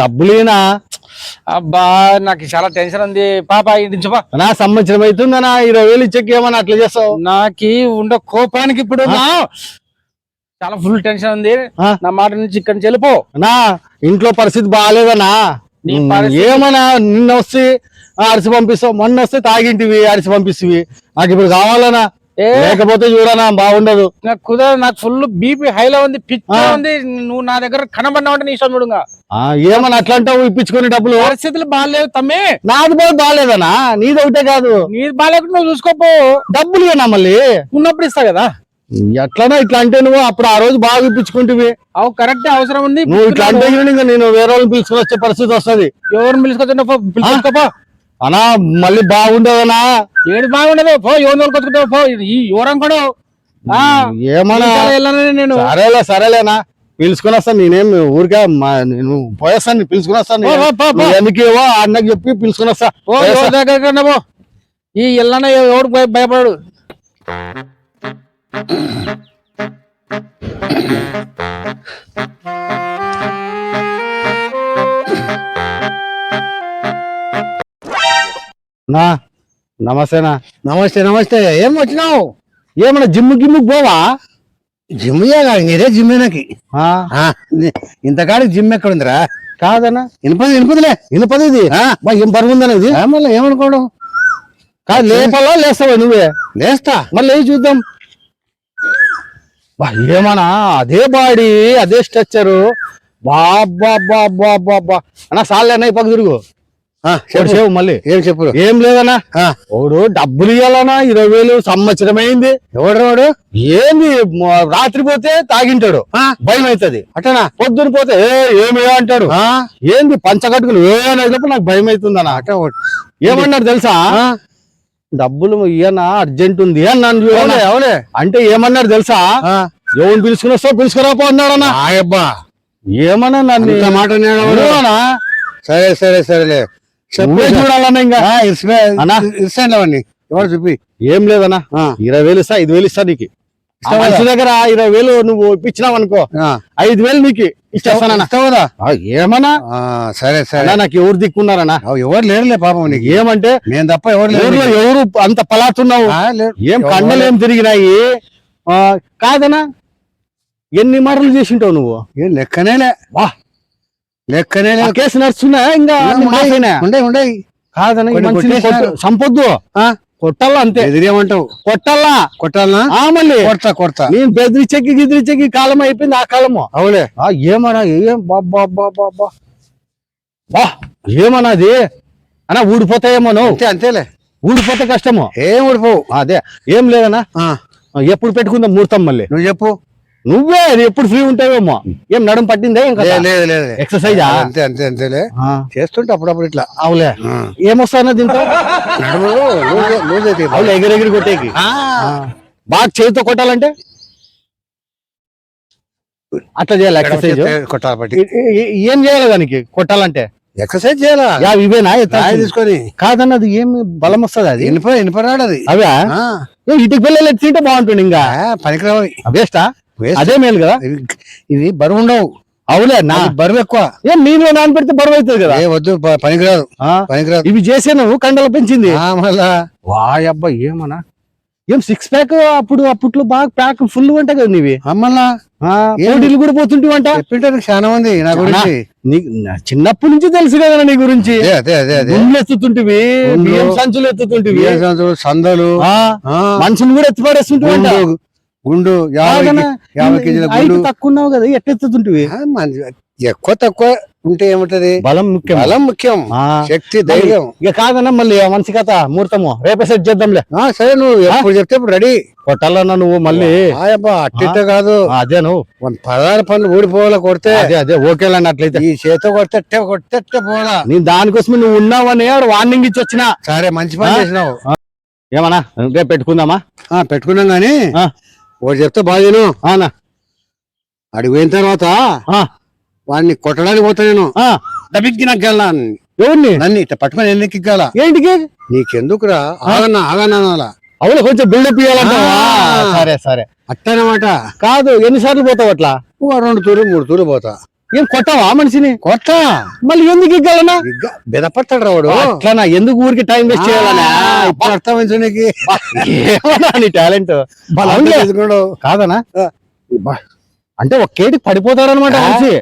డబ్బులేనా? అబ్బా నాకు చాలా టెన్షన్ ఉంది. పాప నా సంవత్సరం అవుతుందనా ఇరవై వేలు ఇచ్చేకి ఏమన్నా అట్లా చేస్తావు? నాకి ఉండ కోపానికి ఇప్పుడు చాలా ఫుల్ టెన్షన్ ఉంది? నా మాట నుంచి ఇక్కడి నుంచి వెళ్ళిపో. నా ఇంట్లో పరిస్థితి బాగాలేదనా ఏమన్నా నిన్న వస్తే అరిసి పంపిస్తావు మొన్న వస్తే తాగింటివి అరిసి పంపిstiవి నాకు ఇప్పుడు కావాలనా? లేకపోతే చూడనా బాగుండదు. నాకు కుదరదు నాకు ఫుల్ బీపీ హైలో ఉంది పిచ్చ. ఉంది నువ్వు నా దగ్గర కనబడినా అంటే నీ ఇష్టం చూడుగా ఏమన్నా అట్లా అంటావు ఇప్పించుకునే డబ్బులు? పరిస్థితులు బాగాలేవు తమ్మి. నాది పోయి బాగాలేదనా నీది ఒకటే కాదు. నీది బాగాలేకుండా నువ్వు చూసుకోపో. డబ్బులు ఏనా మళ్ళీ? ఉన్నప్పుడు ఇస్తా కదా. ఎట్లనా ఇట్లా అంటే నువ్వు అప్పుడు ఆ రోజు బాగా ఇప్పించుకుంటువి. అవు కరెక్ట్ అవసరం ఉంది. నువ్వు ఇట్లా అంటే నేను వేరే వాళ్ళని పిలుచుకుని వచ్చే పరిస్థితి వస్తది. ఎవరిని పిలుచుకొచ్చుంటే పో పిలుచుకోపో. అనా మళ్ళీ బాగుండదనా ఏది బాగుండదు పో ఎవరిని కొట్టుకుంటావు పో ఈ ఎవరం కూడా. ఆ, ఏమన్నా? నేను. సరేలే సరేలేనా పిలుచుకుని వస్తాను నేనేం ఊరికే మా- నేను పోయేస్తాను పిలుచుకుని వస్తాను ఎందుకేవో అన్నకి చెప్పి పిలుచుకుని వస్తా. ఎవరి ఈ ఎల్లన ఎవడు భయ- భయపడాడు. నా నమస్తేనా. నమస్తే నమస్తే. ఏం వచ్చినావు? ఏమన్నా జిమ్ గిమ్ము పోవా? జిమ్ ఇదే జిమ్ నాకు. ఇంతకాడికి జిమ్ ఎక్కడ ఉందిరా కాదనా ఇనుపది ఇనుపదిలే. ఇనుపది ఇది. బా, ఏం బరువు ఉందనా ఇది? మళ్ళీ ఏమనుకోవడం కాదు లేపలా లేస్తావా నువ్వే? లేస్తా. మళ్ళీ చూద్దాం. బా, ఏమన్నా? అదే బాడీ అదే స్ట్రక్చరు. బాబా బాబా బాబా అన్నా సాలే అన్న పక్క తిరుగు. సేవు మళ్ళీ. ఏం చెప్పు? ఏం లేదన్నా? ఒకడు డబ్బులు ఇవ్వాలన్నా ఇరవై వేలు సంవత్సరం అయింది ఎవడు వాడు? ఏంది రాత్రి పోతే తాగింటాడు. భయం అవుతుంది అట్టనా? పొద్దున పోతే ఏ ఏమి అంటాడు. ఆ, ఏంది పంచకట్టుకులు ఏ అనేటప్పుడు నాకు భయం అవుతుంది అన్న అట్ట ఒకటి. ఏమన్నారు తెలుసా డబ్బులు ఇయ్యనా అర్జెంట్ ఉంది. అవులే అవులే అంటే ఏమన్నారు తెలుసా? ఎవరిని పిలుచుకుని వస్తావు పిలుచుకురాపో అన్నాడన్నా. ఏమన్నా నన్ను మాట? సరే సరే సరేలే. చూడాలన్నా ఇంకా. ఎవరు చూపి? ఏం లేదన్నా. ఇరవై వేలు ఇస్తా ఐదు వేలు ఇస్తా నీకు? మనిషి దగ్గర ఇరవై వేలు నువ్వు ఇప్పించినావు అనుకో. ఐదు వేలు నీకు ఇచ్చేస్తానన్నా. ఏమన్నా? సరే సరే. నాకు ఎవరు దిక్కున్నారన్నా? అవు, ఎవరు లేరులే పాపం నీకు. ఏమంటే? నేను తప్ప ఎవరు లేరు. ఎవరు అంత పలాతున్నావు. ఏం కండలు తిరిగినాయి? ఆ, కాదనా ఎన్ని మరలు చేసింటావు నువ్వు? ఏం లెక్కనేలే వా. లెక్కనేలే ఆ కేసు నడుస్తున్నా ఇంకా? ఉండే ఉండే కాదనా ఆ, కొట్టాలా అంతే? ఎదిరేమంటావు కొట్టాలా? కొట్టాలనా? ఆ మళ్ళీ. కొడతా కొడతా. నేను బెదిరించెక్కి గిదిరించెక్కి కాలం అయిపోయింది ఆ కాలము. అవులే ఆ ఏమన్నా ఏం బాబా బాబా బా ఏమన్నా అది అన్నా ఊడిపోతాయేమో నువ్వు. అంతే అంతేలే. ఊడిపోతే కష్టము. ఏం ఊడిపోవు. అదే ఏం లేదన్నా? ఆ, ఎప్పుడు పెట్టుకుందాం ముహూర్తం మళ్ళీ? నువ్వు చెప్పు. నువ్వే అది ఎప్పుడు ఫ్రీ ఉంటావేమో? ఏం నడుం పట్టిందే ఇంకా లేదు లేదు ఎక్సర్సైజా అంతే అంతే అంతేలే చేస్తుంటే అప్పుడప్పుడు ఇట్లా. అవులే. ఆ. ఏమొస్తానా దీంతో నడుము లూజ్- లూజ్ అయితే ఇవ్వు. అవులే ఎగిరెగిరి కొట్టేకి. బాగా చేతితో కొట్టాలంటే? అట్లా చేయాలి ఎక్సర్సైజ్ కొట్టాలి ఏ- ఏ- ఏం చేయాలి దానికి? కొట్టాలంటే? ఎక్సర్సైజ్ చేయాలా? ఇవేనా? తీసుకొని. కాదన్నది ఏమి బలం వస్తుంది అది? ఇనుప ఇనుపరాడు అది అవే ఏ ఇటుకి పిల్లలు తింటే బాగుంటుంది ఇంకా? పనికిరావు. వేస్టా. అదే మేలు కదా. ఇవి బరువు ఉండవు. అవులే నా బరువు ఎక్కువ. ఏం నీళ్ళు నానబెడితే బరువు అవుతుంది కదా. ఏ వద్దు పనికిరాదు. ఆ, పనికిరాదు. ఇవి చేసే నువ్వు కండలు పెంచింది. ఆ, మళ్ళా. వాయబ్బా ఏమన్నా? ఏం సిక్స్ ప్యాక్ అప్పుడు అప్పట్లో బాగా ప్యాక్ ఫుల్ అంట కదా నీవి. ఏం? పోటీలు కూడా పోతుంటివంట చెప్పింటారు చాలా మంది నా గురించి. నీకు నా- చిన్నప్పటి నుంచి తెలుసు కదా నీ గురించి. అదే అదే అదే అదే. గుండ్లు ఎత్తుతుంటివి. బియ్యం సంచులు ఎత్తుతుంటివి. సంచులు, సందలు. మనుషులు కూడా ఎత్తుపడేస్తుంటివంట గుండు యాభై కేజీల గుండు. తక్కువ ఉన్నావు కదా ఎట్ట ఎత్తుతుంటివి ఆ, మన- ఎక్కువ తక్కువ ఉంటే ఏముంటది? బలం ముఖ్యం. బలం ముఖ్యం. శక్తి ధైర్యం. ఇక కాదన్నా మళ్ళీ మనిషి కథ ముహూర్తము. రేపే సెట్ చేద్దాంలే. సరే నువ్వు ఎప్పుడు చెప్తే ఇప్పుడు రెడీ. కొట్టాలన్నా నువ్వు మళ్ళీ. అట్టిట్ట కాదు. అదే నువ్వు. పదహారు పనులు ఊడిపోవాలా కొడితే? అదే అదే ఓకే అట్లయితే. ఈ చేత కొడితే కొడితే పోవాలా? నేను దానికోసమే నువ్వు ఉన్నావని వార్నింగ్ ఇచ్చి వచ్చిన. సరే మంచి పని? చేసినావు. ఏమన్నా రేపు పెట్టుకుందామా? ఆ, పెట్టుకున్నాం గాని. వాడు చెప్తే బాగా ఆనా అడిగి పోయిన తర్వాత వాడిని కొట్టడానికి పోతా నేను. ఆ, డబ్బికి నాకు ఎవరిని? నన్ను పట్టుకొని ఎన్నికి ఎక్కాల? ఏంటికి? నీకెందుకురా? ఆగన్నా ఆగన్నా అనాలా? అవును కొంచెం బిల్డప్ ఇవ్వాలంటావా. సరే సరే. అట్టనమాట కాదు ఎన్నిసార్లు పోతావు అట్లా? రెండు తూరు మూడు తూరు పోతా. ఏం కొట్టావా మనిషిని? కొట్ట. మళ్ళీ ఎందుకు ఇగ్గాలనా బెదపడతాడు రావుడు అట్లనా? ఎందుకు ఊరికి టైం వేస్ట్ చేయాలనా? ఇప్పుడు అర్థమైంది నీకు. ఏమన్నా నీ టాలెంట్? కాదనా. అంటే ఒక కేటికి పడిపోతాడు అనమాట. మనిషి.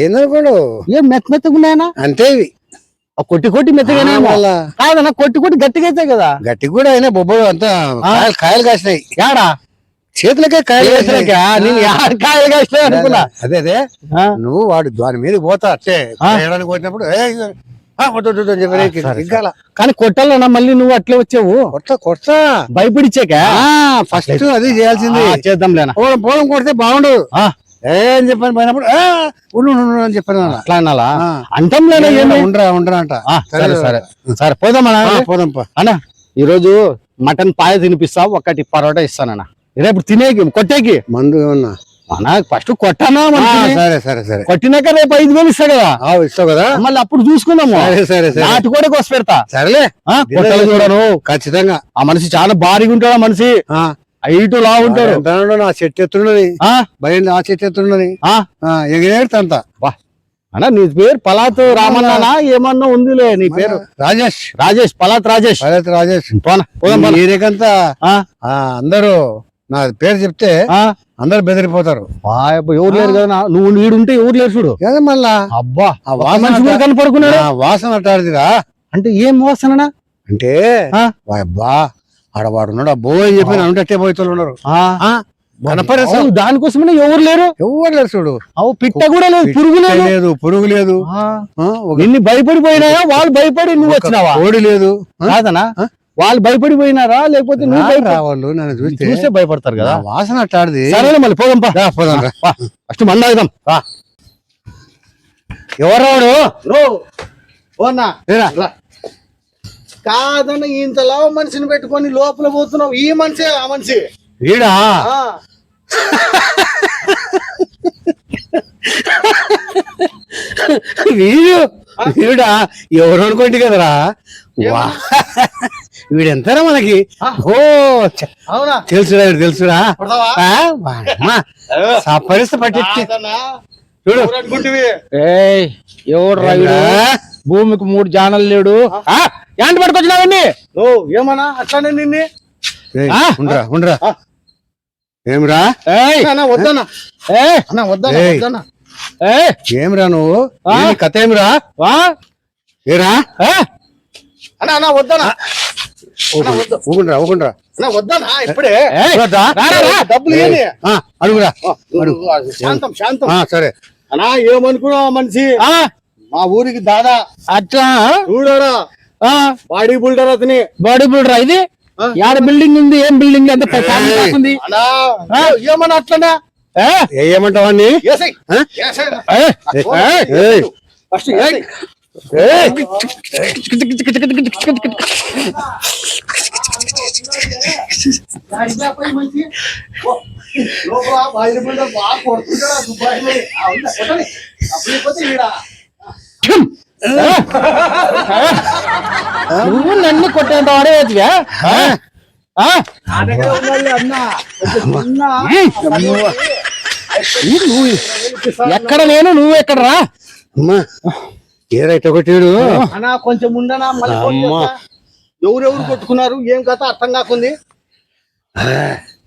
ఏందనుకోడు ఏం మెత్త మెత్తగా ఉన్నాయనా? అంతే ఇవి. ఆ కొట్టి కొట్టి మెత్తగానే మళ్ళా. కాదనా కొట్టి కొట్టి గట్టిగా అయితే కదా. గట్టి కూడా అయినా బొబ్బలు అంతా కాయలు కాయలు కాసినాయి. యాడా? చేతులకే కాయలు. చేతులకా? నేను యాడ కాయలు కాసినా అనుకున్నా. అదే అదే? నువ్వు వాడు దాని మీద పోతా. అట్టే ఆ. చేయడానికి వచ్చినప్పుడు "ఏయ్, ఆ, వద్దు, వద్దు, వద్దు" అని చెప్పి నీకు సరే, ఇగ్గాల. కానీ కొట్టాలన్నా మళ్ళీ నువ్వు అట్లే వచ్చావు? కొడతా కొడతా. భయపడిచ్చాక? ఫస్ట్ అది చేయాల్సింది. చేద్దాంలేనా పోలం కొడితే బాగుండు ఏ చెప్పాను పోయినప్పుడు "ఆ, ఉండు ఉండు, ఉండు" అని చెప్పాను. అట్లా అనాలా. అంటంలేనా ఏమి? ఉండరా ఉండరా అంట. సరే సరే సరే. పోదామా? ఆ, పోదాంపా. అన్న ఈరోజు మటన్ పాయ తినిపిస్తా ఒకటి పరోటా ఇస్తానన్న. రేపు తినేకి కొట్టేకి? మందు ఏమన్నా? అన్న ఫస్ట్ కొట్టానా ఆ. సరే సరే సరే. కొట్టినాక రేపు ఐదు వేలు ఇస్తా కదా? ఆ, ఇస్తావు కదా? మళ్ళీ అప్పుడు చూసుకుందాము. సరే సరే నాటి కూడా కోసి పెడతా. సరేలే. ఆ, కొట్టలు చూడను ఖచ్చితంగా. ఆ మనిషి చాలా భారీగా ఉంటాడు ఆ మనిషి. ఆ, హైట్ లా ఉంటాడు. నా చెట్టు ఎత్తున్నది. ఆ? భయం ఆ చెట్టు ఎత్తున్నది. ఆ? ఎగిరేడుతంత అన్న నీ పేరు పలాత్ రామన్నా ఏమన్నా ఉందిలే నీ పేరు. రాజేష్. రాజేష్ పలాత్ రాజేష్. పర్వత రాజేష్. పోనా పోదాం ఆ, ఆ, అందరూ నా పేరు చెప్తే. అందరు బెదిరిపోతారు. ఎవరు లేరు కదా? నువ్వు వీడుంటే ఎవరు లేరు చూడు. మళ్ళా? అబ్బా వాసన కనపడుకున్నాడు? వాసన అట్టాడిదిరా అంటే ఏం వాసననా? అంటే ఆ? బా ఆడవాడు ఉన్నాడు అబ్బో అని చెప్పి అట్టే పోయితోళ్ళు ఉన్నారు. ఆ, ఆ, కనపడే అవును, దానికోసమే ఎవరు లేరు? ఎవరు లేరు చూడు. అవు పిట్ట కూడా లేదు పురుగు లేదు. పురుగు లేదు. నిన్ను భయపడిపోయినాయా? వాళ్ళు భయపడి నువ్వు వచ్చినావా? కోడి లేదు? కాదనా? వాళ్ళు భయపడిపోయినారా? లేకపోతే వాళ్ళు నన్ను చూస్తే. చూస్తే భయపడతారు కదా? వాసన అట్టాడిది సరే మళ్ళీ పోదాం పా. రా, పోదాం. ఫస్ట్ మంద అవుదాం ఎవరాడు కాదన్న ఇంత లావు మనిషిని పెట్టుకొని లోపల పోతున్నావు. ఈ మనిషి ఆ మనిషి. వీడా? వీడు వీడా? ఎవరు అనుకోండి కదరా? వా. వీడెంతరా మనకి. ఓ తెలుసురా వీడు తెలుసురా? సపరిస్తే పట్టించి చూడు. ఏయ్ ఎవడు? భూమికి మూడు జానలు లేడు. ఆ, యాంటి పట్టుకొచ్చినావండి ఓ ఏమన్నా? అట్లానే నిన్ను. ఉండరా ఉండరా. ఏమిరా? ఏయ్. అన్న వద్దన్న. ఏయ్ అన్న వద్దన్న ఏయ్. వద్దన్న. ఏయ్ ఏమిరా నువ్వు? కథ ఏమిరా? వా ఏరా? ఏ? అన్న అన్న వద్దన్న ఇప్పుడే. డబ్బులు అడుగురా. శాంతం సరే. అన్నా ఏమనుకున్నావు ఆ మనిషి? ఆ, మా ఊరికి దాదా. అట్లా? చూడరా. ఆ, బాడీ బిల్డర్ అతని. బాడీ బిల్డర్ ఇది. యాడ బిల్డింగ్ ఉంది? ఏం బిల్డింగ్. ఉంది అన్నా ఏమన్నా అట్లనే? ఏమంటావా నువ్వు నన్ను కొట్టేంత వాడేవచ్చుగా నా దగ్గర ఉండాలి అన్న. కొంచెం చిన్న ఎక్కడ నేను నువ్వు ఎక్కడ రా అమ్మా. ఏరా ఇట్ట కొట్టాడు అన్నా కొంచెం ఉండనా? మళ్ళీ ఫోన్ అమ్మా. చేస్తా. ఎవరెవరు కొట్టుకున్నారు? ఏం కథ? అర్థం కాకుంది.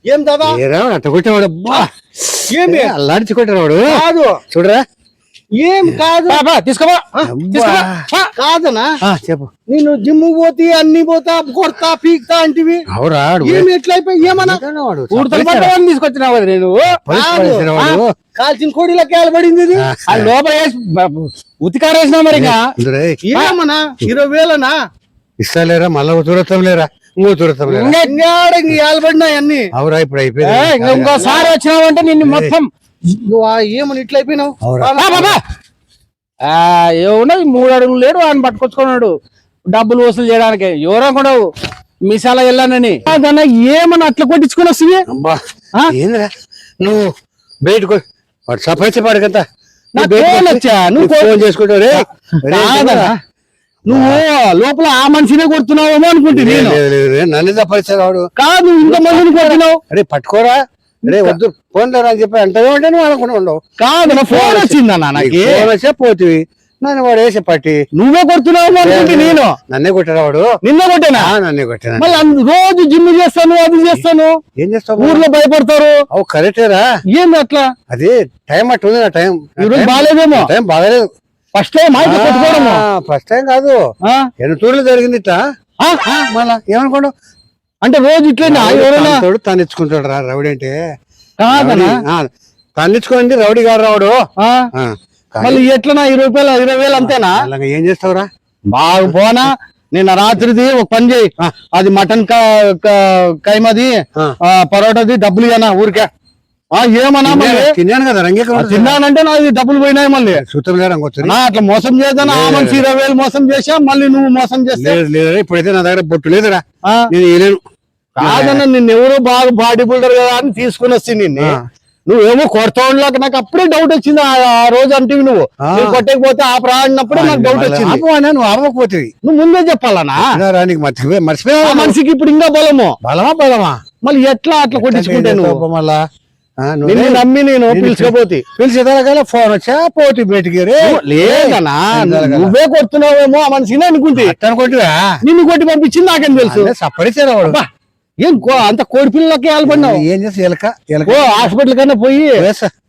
ఏం దాదా? ఏరా అట్ట కొట్టేవాడు అబ్బా. ఏమి? అల్లాడిచి కొట్టాడు వాడు కాదు. చూడరా. ఏం కాదు. ఆ, కాదనా? చెప్పు. నేను జిమ్ పోతే అన్ని పోతా కొడతా పీక్తా అంటివి. ఏమి ఎట్లయిపోయి ఏమన్నా? తీసుకొచ్చినావు నేను. కాల్చిన కోడిలో కేలబడింది లోపల ఉతికారేసినావు మరి ఏమన్నా? ఇరవై వేలనా? ఇస్తాలేరా మళ్ళా దూరత్వం లేరా? ఇంకో దూరత్వం లేరా? ఇంకా అన్ని. అవురా ఇప్పుడు అయిపోయింది. ఇంకోసారి వచ్చినావంటే నిన్ను మొత్తం ఏమని బా. ఆ ఏమన్నా మూడు అడుగులు లేడు ఆయన పట్టుకొచ్చుకున్నాడు. డబ్బులు వసూలు చేయడానికి. ఎవరో కూడా మిసాల వెళ్ళానని కాదన్నా ఏమన్నా అట్లా కొట్టించుకుని వస్తుంది? ఏందిరా? నువ్వు బయటకు వాడు సపరిచి పాడకంతా నువ్వు ఫోన్ చేసుకుంటావు. రే నువ్వు లోపల ఆ మనిషినే కొడుతున్నావేమో అనుకుంటే నేను. నన్ను వాడు కాదు ఇంత మందిని కొట్టినావు అరే పట్టుకోరా. రే వద్దు ఫోన్ లేరా అని చెప్పి అంటే ఉంటే నువ్వు అనుకుని ఉండవు. కాదు నా ఫోన్ వచ్చిందన్న నాకు నీకు ఫోన్ వచ్చే పోతివి. నన్ను వాడు వేసే పట్టి. నువ్వే కొడుతున్నావు నేను? నన్నే కొట్టాడు వాడు? నిన్న కొట్టానా? నన్నే కొట్టాను? మళ్ళీ రోజు జిమ్ చేస్తాను అది చేస్తాను. ఏం చేస్తావు ఊర్లో భయపడతారు. అవు కరెక్టేరా? ఏంది అట్లా? అది టైం అట్టు ఉంది నా టైం. ఈ రోజు బాగాలేదేమో? టైం బాగాలేదు. ఫస్ట్ టైం ఫస్ట్ టైం కాదు? ఎన్ని తూర్లు జరిగింది ఇట్లా? మళ్ళా? ఏమనుకోండు అంటే రోజు ఇట్లేనా ఎవరైనా తోడు తన్నిచ్చుకుంటాడు రా రౌడీ అంటే. కాదనా? తన్నిచ్చుకోండి రౌడీ గారు రావుడు. మళ్ళీ ఎట్లనా ఇరవై రూపాయలు ఇరవై వేలు అంతేనా? ఏం చేస్తావురా? బాగా పోనా? నిన్న రాత్రిది ఒక పని చేయి. అది మటన్ కైమది పరోటాది డబ్బులు ఇవ్వనా ఊరికే. ఏమన్నా తిన్నాను కదా తిన్నానంటే నాది డబ్బులు పోయినాయి మళ్ళీ. సూతం లేరు అంగొచ్చు నా అట్లా మోసం చేద్దాను ఆ మనిషి ఇరవై వేలు మోసం చేసా మళ్ళీ నువ్వు మోసం చేస్తే? లేదు ఇప్పుడైతే నా దగ్గర బొట్టు లేదురా. నేను వేయలేను. కాదన్న నిన్ను ఎవరో బాగా బాడీ బిల్డర్ కదా అని తీసుకుని వస్తే నిన్ను. నువ్వేమో కొడతావులాగా నాకు అప్పుడే డౌట్ వచ్చింది. ఆ రోజు అంటే నువ్వు. నువ్వు కొట్టకపోతే ఆ ప్రాడినప్పుడే నాకు డౌట్ వచ్చింది. నువ్వు ఆపకపోతుంది నువ్వు ముందే చెప్పాలనా? నీకు మర్చిపోయి మర్చిపోయా మనిషికి ఇప్పుడు ఇంకా బలము. బలమా బలమా? మళ్ళీ ఎట్లా అట్లా కొట్టించుకుంటే నువ్వు? మళ్ళా? నిన్ను నమ్మి నేను పిలుచుకోపోతే. పిలిచేదాకా ఫోన్ వచ్చా? పోటీ? నువ్వే కొడుతున్నావేమో ఆ మనిషిని అనుకుంటే అనుకుంటువా నిన్ను కొట్టి పంపించింది నాకేం తెలుసు? సప్పరిచారు వాడు ఏం కో- అంత కోడి పిల్లలకి ఆలపడినావు? ఏం చేస్తా ఎలక ఓ హాస్పిటల్ కన్నా పోయి.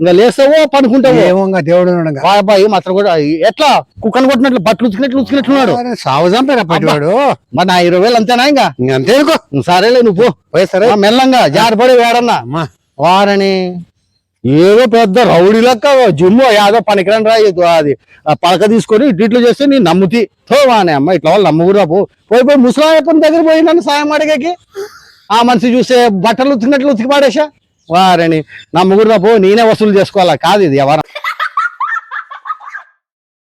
ఇంకా లేస్తావో పడుకుంటావో? ఏమో దేవుడు. బాబాయ్ మాత్రం కూడా ఎట్లా? కుక్కను కొట్టినట్లు బట్టలు ఉతికినట్లు ఉతికినట్లున్నాడు సావు చంపారా పట్టివాడు. మరి నా ఇరవై వేలు అంతేనా ఇంకా? అంతే సరేలే నువ్వు పో. పోయేస్తారా ఆ, మెల్లంగా జారిపడి వేడన్నా. వారని. ఏదో పెద్ద రౌడీ లెక్క జిమ్ యాదో పనికిరాని రా అది పలక తీసుకొని ఇట్లు చేస్తే నేను నమ్ముతి. తో వానే అమ్మ ఇట్లా వాళ్ళు నమ్ముకురా పో. పోయి పోయి ముసలాయప్పని దగ్గర పోయి నన్ను సాయం అడిగకి. ఆ మనిషి చూస్తే బట్టలు ఉతికినట్లు ఉతికి పాడేసా వారని. నమ్ముకురా పో నేనే వసూలు చేసుకోవాలా? కాదు ఇది ఎవరు